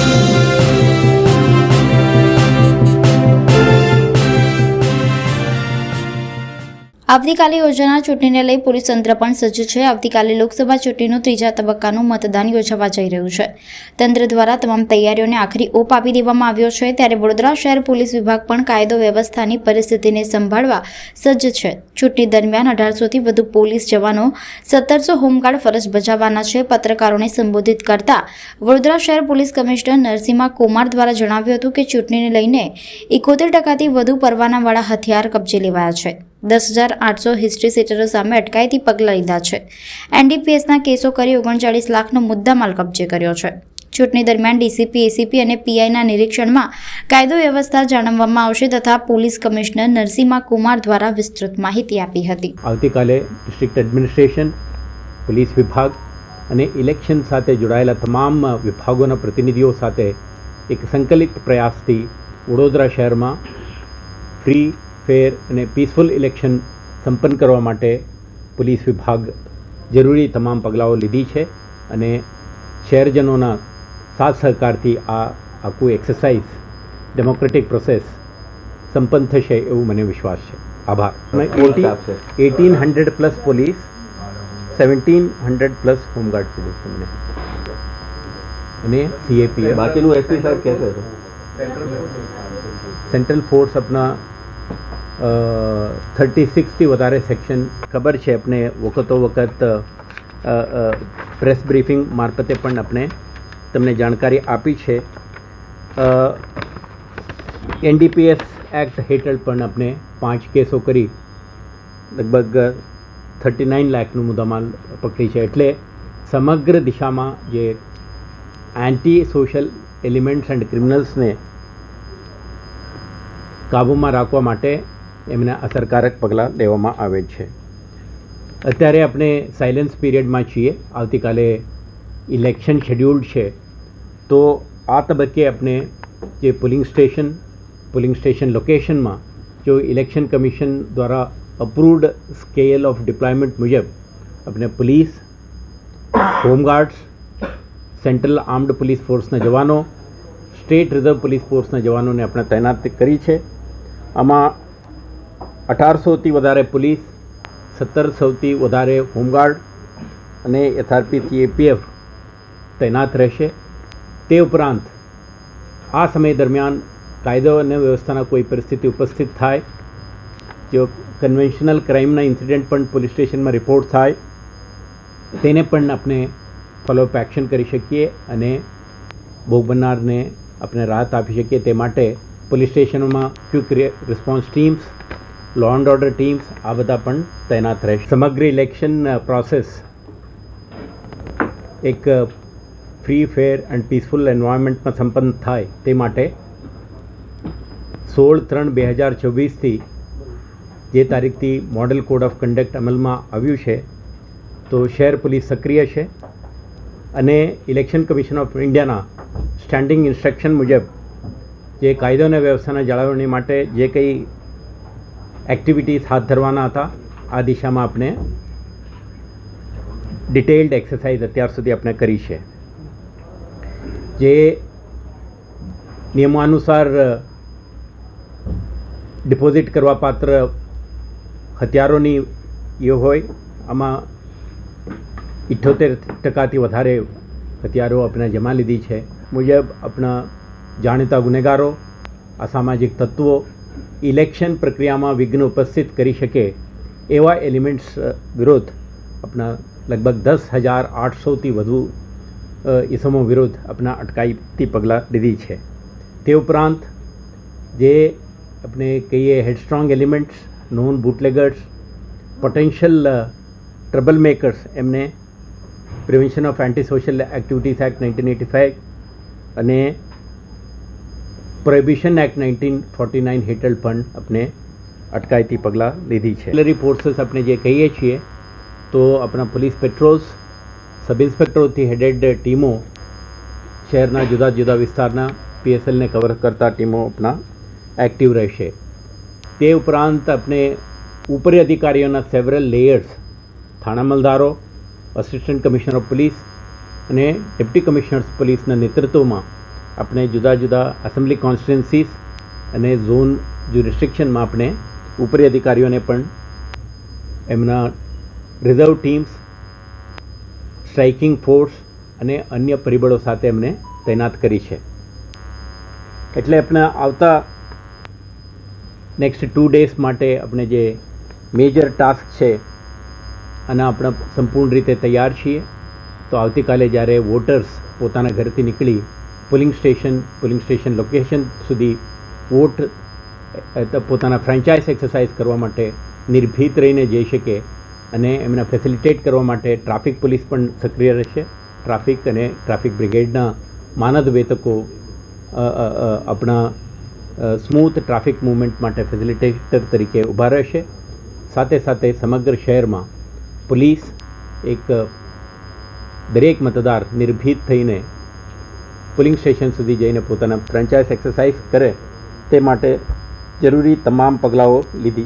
Thank you. આવતીકાલે યોજાનાર ચૂંટણીને લઈ પોલીસ તંત્ર પણ સજ્જ છે. આવતીકાલે લોકસભા ચૂંટણીનું ત્રીજા તબક્કાનું મતદાન યોજાવા જઈ રહ્યું છે. તંત્ર દ્વારા તમામ તૈયારીઓને આખરી ઓપ આપી દેવામાં આવ્યો છે. ત્યારે વડોદરા શહેર પોલીસ વિભાગ પણ કાયદો વ્યવસ્થાની પરિસ્થિતિને સંભાળવા સજ્જ છે. ચૂંટણી દરમિયાન અઢારસોથી વધુ પોલીસ જવાનો, સત્તરસો હોમગાર્ડ ફરજ બજાવવાના છે. પત્રકારોને સંબોધિત કરતા વડોદરા શહેર પોલીસ કમિશનર નરસિંહા કુમાર દ્વારા જણાવ્યું હતું કે ચૂંટણીને લઈને એકોતેર ટકાથી વધુ પરવાનાવાળા હથિયાર કબજે લેવાયા છે. દસ હજાર આઠસો હિસ્ટ્રી સેટરો સામે અટકાયતી પગલાં લીધા છે. એનડીપીએસના કેસો કરી ઓગણચાળીસ લાખનો મુદ્દામાલ કબજે કર્યો છે. ચૂંટણી દરમિયાન ડીસીપી એસીપી અને પીઆઈના નિરીક્ષણમાં કાયદો વ્યવસ્થા જાણવવામાં આવશે તથા પોલીસ કમિશનર નરસિંહા કુમાર દ્વારા વિસ્તૃત માહિતી આપી હતી. આવતીકાલે ડિસ્ટ્રિક્ટ એડમિનિસ્ટ્રેશન પોલીસ વિભાગ અને ઇલેક્શન સાથે જોડાયેલા તમામ વિભાગોના પ્રતિનિધિઓ સાથે એક સંકલિત પ્રયાસથી વડોદરા શહેરમાં ફ્રી ફેર અને પીસફુલ ઇલેક્શન સંપન્ન કરવા માટે પોલીસ વિભાગ જરૂરી તમામ પગલાઓ લીધી છે અને શહેરજનોના સાથ સહકારથી આ આખું એક્સરસાઇઝ ડેમોક્રેટિક પ્રોસેસ સંપન્ન થશે એવું મને વિશ્વાસ છે. આભાર. Eighteen hundred plus police seventeen hundred plus home guard police તમને અને સીએપી બાકીનું એસપી સાહેબ કહેશે સેન્ટ્રલ ફોર્સ આપના થર્ટી સિક્સથી વધારે સેક્શન ખબર છે આપણે વખતો વખત પ્રેસ બ્રીફિંગ મારફતે પણ આપણે તમને જાણકારી આપી છે. એનડીપીએસ એક્ટ હેઠળ પણ આપણે પાંચ કેસો કરી, લગભગ થર્ટી નાઇન લાખનું મુદ્દામાલ પકડી છે. એટલે સમગ્ર દિશામાં જે એન્ટી સોશિયલ એલિમેન્ટ્સ એન્ડ ક્રિમિનલ્સને કાબૂમાં રાખવા માટે એમને અસરકારક પગલાં લેવામાં આવે છે. અત્યારે આપણે સાયલેન્સ પીરિયડમાં છીએ. આવતીકાલે ઇલેક્શન શેડ્યુલ્ડ છે. તો આ તબક્કે આપણે જે પોલિંગ સ્ટેશન પોલિંગ સ્ટેશન લોકેશનમાં જો ઇલેક્શન કમિશન દ્વારા અપ્રૂવડ સ્કેલ ઓફ ડિપ્લોયમેન્ટ મુજબ આપણે police home guards central armed police ફોર્સના જવાનો સ્ટેટ રિઝર્વ પોલીસ ફોર્સના જવાનોને આપણે તૈનાત કરી છે. આમાં અઢારસોથી વધારે પોલીસ, સત્તરસોથી વધારે હોમગાર્ડ અને યથાર્પિત એપીએફ તૈનાત રહેશે. તે ઉપરાંત આ સમય દરમિયાન કાયદો અને વ્યવસ્થાના કોઈ પરિસ્થિતિ ઉપસ્થિત થાય જો કન્વેન્શનલ ક્રાઇમના ઇન્સિડન્ટ પણ પોલીસ સ્ટેશનમાં રિપોર્ટ થાય, તેને પણ આપણે ફોલોઅપ એક્શન કરી શકીએ અને ભોગ બનનારને આપણે રાહત આપી શકીએ. તે માટે police સ્ટેશનોમાં quick response teams law and order teams આ બધા પણ તૈનાત રહેશે. સમગ્ર ઇલેક્શન પ્રોસેસ એક ફ્રી ફેર એન્ડ પીસફુલ એન્વાયરમેન્ટમાં સંપન્ન થાય તે માટે સોળ ત્રણ બે હજાર ચોવીસથી જે તારીખથી મોડલ કોડ ઓફ કન્ડક્ટ અમલમાં આવ્યું છે, તો શહેર પોલીસ સક્રિય છે અને ઇલેક્શન કમિશન ઓફ ઇન્ડિયાના સ્ટેન્ડિંગ ઇન્સ્ટ્રક્શન મુજબ જે કાયદો અને વ્યવસ્થાના જાળવણી માટે જે કંઈ એક્ટિવિટીઝ હાથ ધરવાના હતા. આ દિશામાં આપણે ડિટેલ્ડ એક્સરસાઇઝ અત્યાર સુધી આપણે કરી છે. જે નિયમાનુસાર ડિપોઝિટ કરવા પાત્ર હથિયારોની એ હોય, આમાં ઇઠ્ઠોતેર ટકાથી વધારે હથિયારો આપણે જમા લીધી છે. મુજબ આપણા જાણીતા ગુનેગારો, અસામાજિક તત્વો ઇલેક્શન પ્રક્રિયામાં વિઘ્ન ઉપસ્થિત કરી શકે એવા એલિમેન્ટ્સ વિરુદ્ધ આપણા લગભગ દસ હજાર આઠસોથી વધુ ઇસમો વિરુદ્ધ આપણા અટકાયતી પગલાં લીધી છે. તે ઉપરાંત જે આપણે કહીએ headstrong elements, known bootleggers, potential trouble makers એમને prevention of anti social activities act nineteen eighty five અને prohibition act nineteen forty nine હેઠળ પણ આપણે અટકાયતી પગલાં લીધી છે. મિલિટરી ફોર્સીસ આપણે જે કહીએ છીએ, તો આપણા પોલીસ પેટ્રોલ્સ સબ ઇન્સ્પેક્ટરોથી હેડેડ ટીમો શહેરના જુદા જુદા વિસ્તારના પીએસએલને કવર કરતા ટીમો આપણા એક્ટિવ રહેશે. તે ઉપરાંત આપણે ઉપરી અધિકારીઓના સેવરલ લેયર્સ થાણા મલદારો અસિસ્ટન્ટ કમિશનર ઓફ પોલીસ અને ડેપ્ટી કમિશનર્સ પોલીસના નેતૃત્વમાં આપણે જુદા જુદા એસેમ્બલી કોન્સ્ટિટ્યુન્સીસ અને ઝોન જો રિસ્ટ્રિક્શનમાં આપણે ઉપરી અધિકારીઓને પણ એમના રિઝર્વ ટીમ્સ સ્ટ્રાઇકિંગ ફોર્સ અને અન્ય પરિબળો સાથે એમને તૈનાત કરી છે. એટલે આપણા આવતા નેક્સ્ટ ટુ ડેઝ માટે આપણે જે મેજર ટાસ્ક છે અને આપણે સંપૂર્ણ રીતે તૈયાર છીએ. તો આવતીકાલે જ્યારે વોટર્સ પોતાના ઘરથી નીકળી polling station polling station location સુધી વોટ પોતાના ફ્રેન્ચાઇઝ એક્સરસાઇઝ કરવા માટે નિર્ભીત રહીને જઈ શકે અને એમને ફેસિલિટેટ કરવા માટે ટ્રાફિક પોલીસ પણ સક્રિય રહેશે. ટ્રાફિક અને ટ્રાફિક બ્રિગેડના માનદ વેતકો આપણા સ્મૂથ ટ્રાફિક મૂવમેન્ટ માટે ફેસિલિટેટર તરીકે ઊભા રહેશે. સાથે સાથે સમગ્ર શહેરમાં પોલીસ એક દરેક મતદાર નિર્ભીત થઈને પોલિંગ સ્ટેશન સુધી જઈને પોતાના ફ્રેન્ચાઇઝ એક્સરસાઇઝ કરે તે માટે જરૂરી તમામ પગલાઓ લીધી.